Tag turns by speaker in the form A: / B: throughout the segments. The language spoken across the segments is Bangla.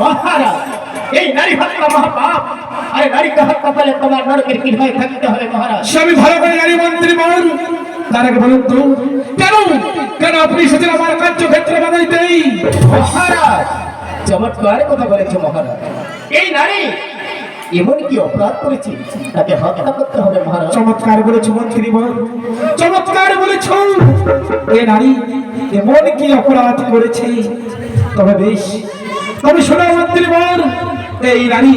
A: মহারাজ এই নারী হত্যা মহাপাপ আরে নারীকে হত্যা করলে তোমার নরকের কি থাকতে হবে মহারাজ।
B: স্বামী ভালো করে মন্ত্রী তার আগে বলুন তো কেন? কেন আপনি এসেছেন আমার কার্যক্ষেত্রে বানাইতেই
A: মহারাজ চমৎকার কথা বলেছে মহারাজ। এই নারী এমন কি অপরাধ করেছে তাকে হত্যা করতে হবে মহারাজ?
B: চমৎকার বলেছ মন্ত্রী বল চমৎকার বলেছ। এ নারী এমন কি অপরাধ করেছে? তবে বেশ তবে শোনো মন্ত্রী বল এই নারী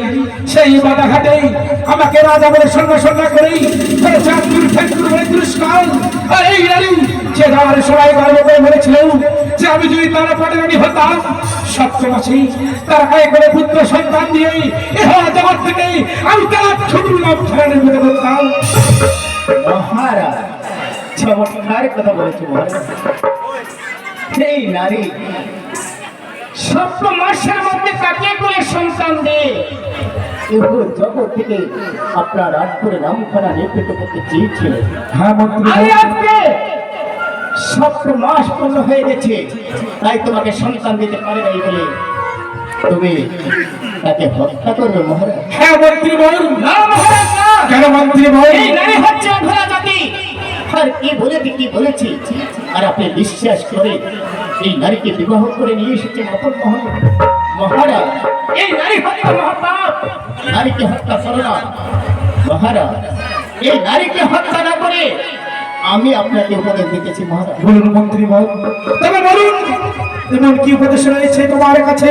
B: সেই বাধাঘাটে আমাকে রাজা বলে সঙ্গে সঙ্গে করেই আব্দুল ঠাকুর বলে আর এই সে আমার সবাই গর্ব করে বলেছিল যে আমি যদি তারা পটে রানী হতাম, সপ্তমাসী তার গায়ে করে পুত্র সন্তান দিয়ে এহা জগৎ থেকে আমি তার মতো করতাম
A: মহারাজ, চমৎকার কথা বলেছে এই নারী সপ্ত মাসের মধ্যে তাকে করে সন্তান দে এগুলো জগৎ থেকে আপনার করে করতে চেয়েছিলেন
B: হ্যাঁ মন্ত্রী।
A: আজকে সপ্ত মাস পূর্ণ হয়ে গেছে তাই তোমাকে সন্তান দিতে পারে নাই বলে। তুমি তাকে হত্যা করবে মহারাজ।
B: হ্যাঁ মন্ত্রী বল
A: না মহারাজ
B: কেন মন্ত্রী বল
A: এই নারী হচ্ছে অধরা জাতি। আর কি কি বলেছি? আর আপনি বিশ্বাস করে এই নারীকে বিবাহ করে নিয়ে এসেছেন অপর মহল। মহারাজ এই নারী হত্যা মহাপাপ। নারীকে হত্যা করো না। মহারাজ এই নারীকে হত্যা না করে আমি আপনাকে উপদেশ দিতেছি মহারাজ।
B: বলুন মন্ত্রী বল তবে বলুন এমন কি উপদেশ রয়েছে তোমার কাছে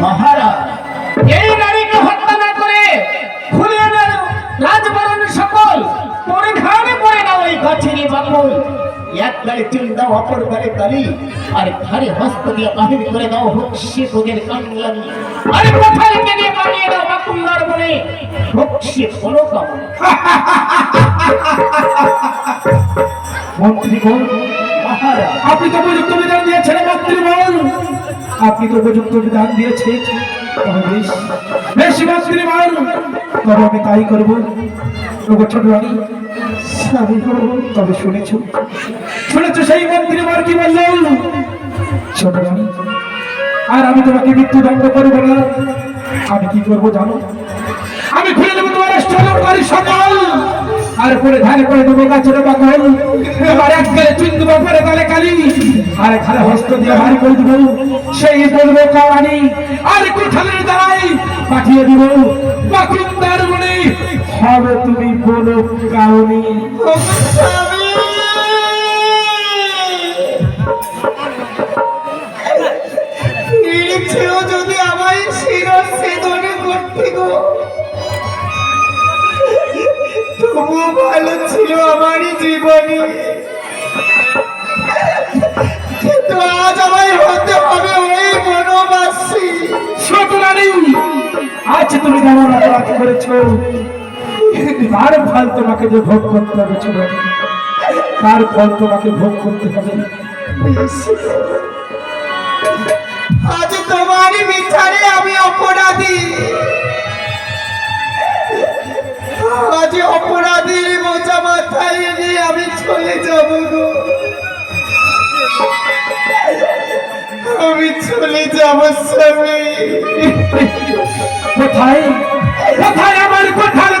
A: মহারাজ এই নারীকে হত্যা না করে খুলে রাজবরণ সকল পরিধানে পরে না ওই গাছেরই বাকুল এক গাড়ি চুল দাও অপর গাড়ি কালি আর ঘাড়ে হস্ত দিয়ে বাহির করে দাও হচ্ছে তোদের কামলানি আরে কোথায় কেনে বানিয়ে দাও বাকুল্লার বলে হচ্ছে কোনো কামনা
B: মন্ত্রী বল আপনি তো উপযুক্ত বিধান দিয়েছেন মন্ত্রী বল। আপনি তো উপযুক্ত বিধান দিয়েছেন তবে বেশ। বেশ মন্ত্রী বল তবে আমি তাই করব। ছোট রানী গো, তবে শুনেছ? শুনেছ সেই মন্ত্রী বল কি বলল? ছোট আর আমি তোমাকে মৃত্যুদণ্ড করব না। আমি কি করব জানো? আমি খুলে দেবো তোমার সকল আর পরে ধারে করে দেবো গাছের বাকল এবার এক গালে চুন দেবো পরে গালে কালি আর খালে হস্ত দিয়ে ভারী করে দেবো। সেই বলব কাওয়ানি আর কোঠালের দ্বারাই পাঠিয়ে দিব। বাকুন্দার মনে হবে তুমি বলো কাউনি
C: নিরিচ্ছেও যদি আমায় সেদনে করতে গো ভালো ছিল আমারই জীবনে। কিন্তু আজ আমায় হতে হবে ওই বনবাসী।
B: ছোট আজ তুমি যেমন অপরাধ করেছ। তার ফল তোমাকে যে ভোগ করতে হবে ছোট রানী তার ফল তোমাকে ভোগ করতে হবে?
C: আজ বিচারে আমি অপরাধী। আজ মাথায় নিয়ে আমি চলে যাব গো। আমি চলে যাব স্বামী।
B: কোথায়? কোথায় আমার কোথায়